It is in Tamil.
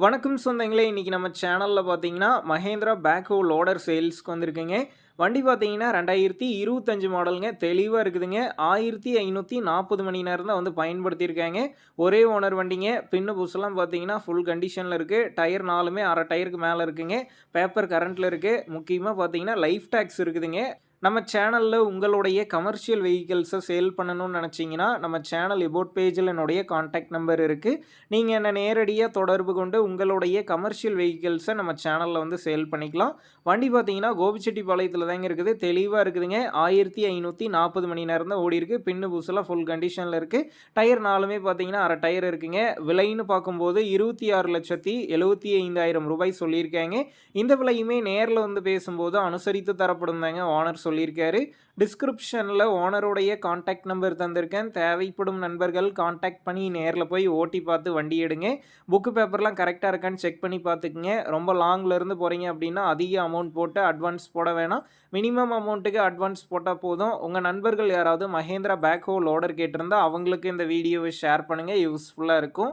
வணக்கம் சொந்தங்களே இன்றைக்கி நம்ம சேனலில் பார்த்தீங்கன்னா மஹேந்திரா பேக்கோ லோடர் சேல்ஸ்க்கு வந்திருக்குங்க. வண்டி பார்த்தீங்கன்னா ரெண்டாயிரத்தி இருபத்தஞ்சு மாடலுங்க தெளிவாக இருக்குதுங்க. ஆயிரத்தி ஐநூற்றி நாற்பது மணி நேரம் தான் வந்து பயன்படுத்தியிருக்காங்க. ஒரே ஓனர் வண்டிங்க. பின்னு புதுசெல்லாம் பார்த்தீங்கன்னா ஃபுல் கண்டிஷனில் இருக்குது டயர் நாலுமே அரை டயருக்கு மேலே இருக்குங்க. பேப்பர் கரண்ட்டில் இருக்குது முக்கியமாக பார்த்தீங்கன்னா லைஃப் டேக்ஸ் இருக்குதுங்க. நம்ம சேனலில் உங்களுடைய கமர்ஷியல் வெஹிக்கிள்ஸை சேல் பண்ணணும்னு நினச்சிங்கன்னா நம்ம சேனல் எபோட் பேஜில் என்னுடைய காண்டாக்ட் நம்பர் இருக்குது நீங்கள் என்னை நேரடியாக தொடர்பு கொண்டு உங்களுடைய கமர்ஷியல் வெஹிக்கிள்ஸை நம்ம சேனலில் வந்து சேல் பண்ணிக்கலாம். வண்டி பார்த்தீங்கன்னா கோபிச்செட்டிப்பாளையத்தில் தாங்க இருக்குது. தெளிவாக இருக்குதுங்க. ஆயிரத்தி ஐநூற்றி நாற்பது மணி நேரம் தான் ஓடி இருக்குது பின்னு பூசெல்லாம் ஃபுல் கண்டிஷனில் இருக்குது டயர் நாலுமே பார்த்தீங்கன்னா அரை டயர் இருக்குங்க. விலைன்னு பார்க்கும்போது இருபத்தி ஆறு லட்சத்தி எழுபத்தி ஐந்தாயிரம் ரூபாய் சொல்லியிருக்காங்க. இந்த விலையுமே நேரில் வந்து பேசும்போது அனுசரித்து தரப்படும் தாங்க ஓனர் சொல்லியிருக்காரு. டிஸ்கிரிப்ஷனில் ஓனருடைய காண்டாக்ட் நம்பர் தந்திருக்கேன். தேவைப்படும் நண்பர்கள் காண்டாக்ட் பண்ணி நேரில் போய் ஓட்டி பார்த்து வண்டி எடுங்க. புக்கு பேப்பர்லாம் கரெக்டாக இருக்கான்னு செக் பண்ணி பார்த்துக்குங்க. ரொம்ப லாங்கில் இருந்து போகிறீங்க அப்படின்னா அதிக அமௌண்ட் போட்டு அட்வான்ஸ் போட வேணாம். மினிமம் அமௌண்ட்டுக்கு அட்வான்ஸ் போட்டால் போதும். உங்கள் நண்பர்கள் யாராவது மஹேந்திரா பேக்ஹோ லோடர் கேட்டிருந்தால் அவங்களுக்கு இந்த வீடியோவை ஷேர் பண்ணுங்கள் யூஸ்ஃபுல்லாக இருக்கும்.